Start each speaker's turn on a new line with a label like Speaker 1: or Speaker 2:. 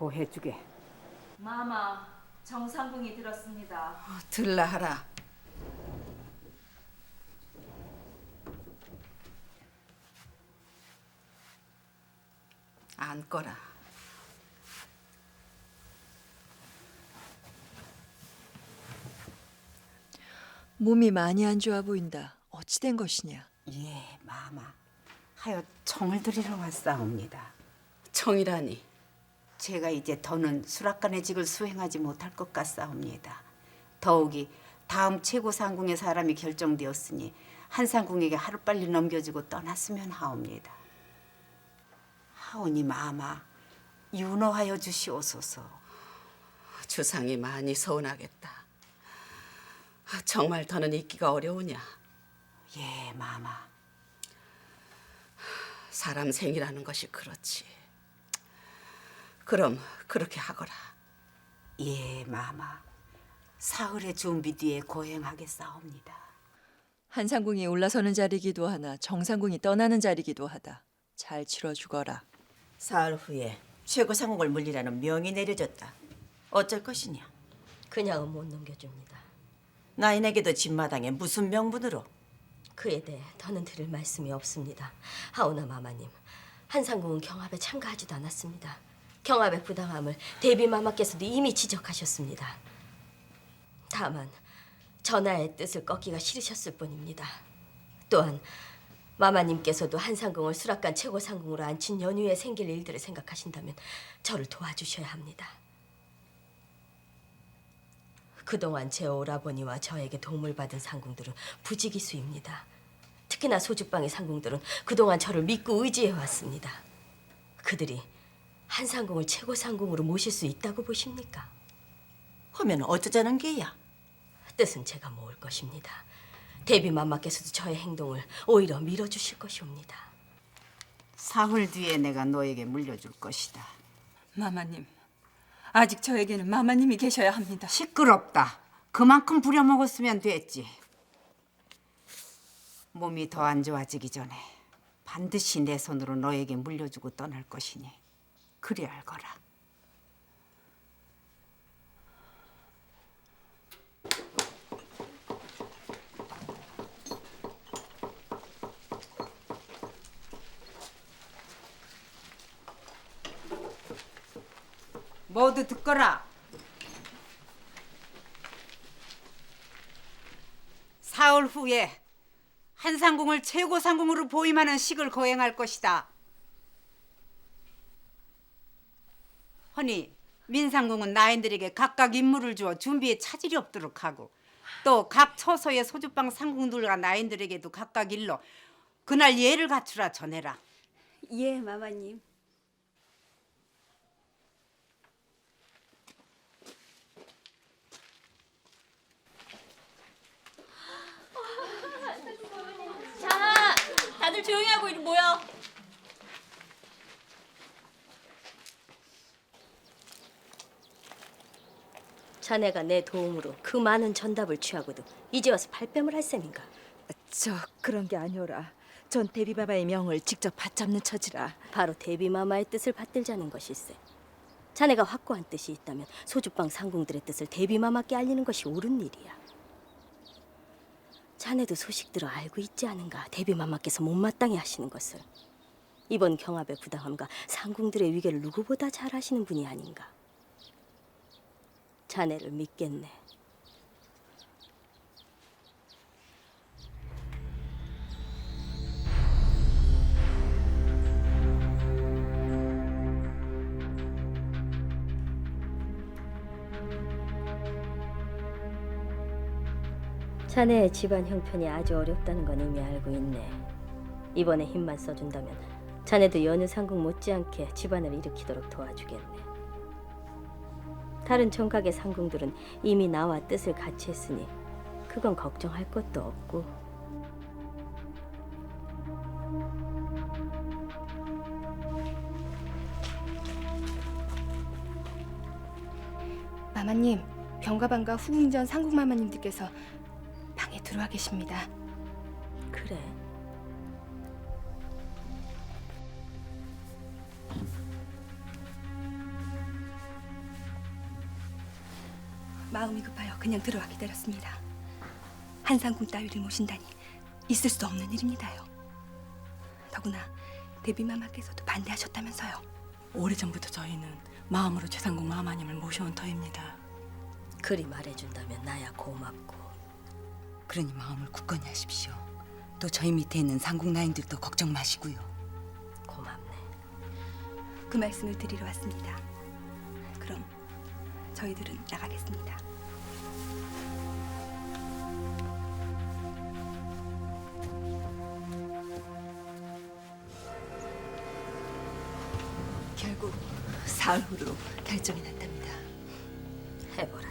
Speaker 1: 고 해주게.
Speaker 2: 마마 정상궁이 들었습니다.
Speaker 3: 들라 하라. 안거라.
Speaker 4: 몸이 많이 안 좋아 보인다. 어찌 된 것이냐?
Speaker 1: 예, 마마. 하여 청을 드리러 왔사옵니다.
Speaker 3: 청이라니.
Speaker 1: 제가 이제 더는 수락관의 직을 수행하지 못할 것 같사옵니다. 더욱이 다음 최고 상궁의 사람이 결정되었으니 한 상궁에게 하루빨리 넘겨주고 떠났으면 하옵니다. 하오니 마마 윤호하여 주시옵소서.
Speaker 3: 주상이 많이 서운하겠다. 정말 더는 있기가 어려우냐?
Speaker 1: 예, 마마.
Speaker 3: 사람 생이라는 것이 그렇지. 그럼 그렇게 하거라.
Speaker 1: 예, 마마. 사흘의 준비 뒤에 고행하겠사옵니다.
Speaker 4: 한상궁이 올라서는 자리기도 하나 정상궁이 떠나는 자리기도 하다. 잘 치러 주거라.
Speaker 5: 사흘 후에 최고 상공을 물리라는 명이 내려졌다. 어쩔 것이냐?
Speaker 6: 그냥은 못 넘겨줍니다.
Speaker 5: 나인에게도 진마당에 무슨 명분으로?
Speaker 6: 그에 대해 더는 드릴 말씀이 없습니다. 하오나 마마님, 한상궁은 경합에 참가하지도 않았습니다. 경합의 부당함을 대비 마마께서도 이미 지적하셨습니다. 다만 전하의 뜻을 꺾기가 싫으셨을 뿐입니다. 또한 마마님께서도 한상궁을 수락관 최고 상궁으로 앉힌 연후에 생길 일들을 생각하신다면 저를 도와주셔야 합니다. 그동안 제 오라버니와 저에게 도움을 받은 상궁들은 부지기수입니다. 특히나 소주방의 상궁들은 그동안 저를 믿고 의지해 왔습니다. 그들이 한 상궁을 최고 상궁으로 모실 수 있다고 보십니까?
Speaker 5: 하면 어쩌자는 게야?
Speaker 6: 뜻은 제가 모을 것입니다. 대비 맘마께서도 저의 행동을 오히려 밀어주실 것이옵니다.
Speaker 1: 사흘 뒤에 내가 너에게 물려줄 것이다.
Speaker 7: 마마님, 아직 저에게는 마마님이 계셔야 합니다.
Speaker 1: 시끄럽다. 그만큼 부려먹었으면 됐지. 몸이 더 안 좋아지기 전에 반드시 내 손으로 너에게 물려주고 떠날 것이니 그리 알거라. 모두 듣거라. 사흘 후에 한상궁을 최고 상궁으로 보임하는 식을 거행할 것이다. 허니 민상궁은 나인들에게 각각 임무를 주어 준비에 차질이 없도록 하고 또 각 처소의 소주방 상궁들과 나인들에게도 각각 일러 그날 예를 갖추라 전해라.
Speaker 8: 예, 마마님.
Speaker 6: 자, 다들 조용히 하고 이리 모여. 자네가 내 도움으로 그 많은 전답을 취하고도 이제 와서 발뺌을 할 셈인가?
Speaker 9: 저 그런 게 아니오라. 전 대비바바의 명을 직접 받잡는 처지라.
Speaker 6: 바로 대비마마의 뜻을 받들자는 것일세. 자네가 확고한 뜻이 있다면 소주방 상궁들의 뜻을 대비마마께 알리는 것이 옳은 일이야. 자네도 소식 들어 알고 있지 않은가? 대비마마께서 못마땅해 하시는 것을. 이번 경합의 부당함과 상궁들의 위계를 누구보다 잘 아시는 분이 아닌가? 자네를 믿겠네. 자네의 집안 형편이 아주 어렵다는 건 이미 알고 있네. 이번에 힘만 써준다면 자네도 여느 상궁 못지않게 집안을 일으키도록 도와주겠네. 다른 청각의 상궁들은 이미 나와 뜻을 같이 했으니 그건 걱정할 것도 없고
Speaker 8: 마마님, 병가방과 후궁전 상국마마님들께서 방에 들어와 계십니다.
Speaker 6: 그래.
Speaker 8: 마음이 급하여 그냥 들어와 기다렸습니다. 한상궁 따위를 모신다니 있을 수 없는 일입니다요. 더구나 데뷔마마께서도 반대하셨다면서요.
Speaker 7: 오래전부터 저희는 마음으로 최상궁 마마님을 모셔온 터입니다.
Speaker 6: 그리 말해준다면 나야 고맙고
Speaker 10: 그러니 마음을 굳건히 하십시오. 또 저희 밑에 있는 상국 나인들도 걱정 마시고요.
Speaker 6: 고맙네.
Speaker 8: 그 말씀을 드리러 왔습니다. 저희들은 나가겠습니다.
Speaker 9: 결국 사흘 후로 결정이 났답니다.
Speaker 6: 해보라.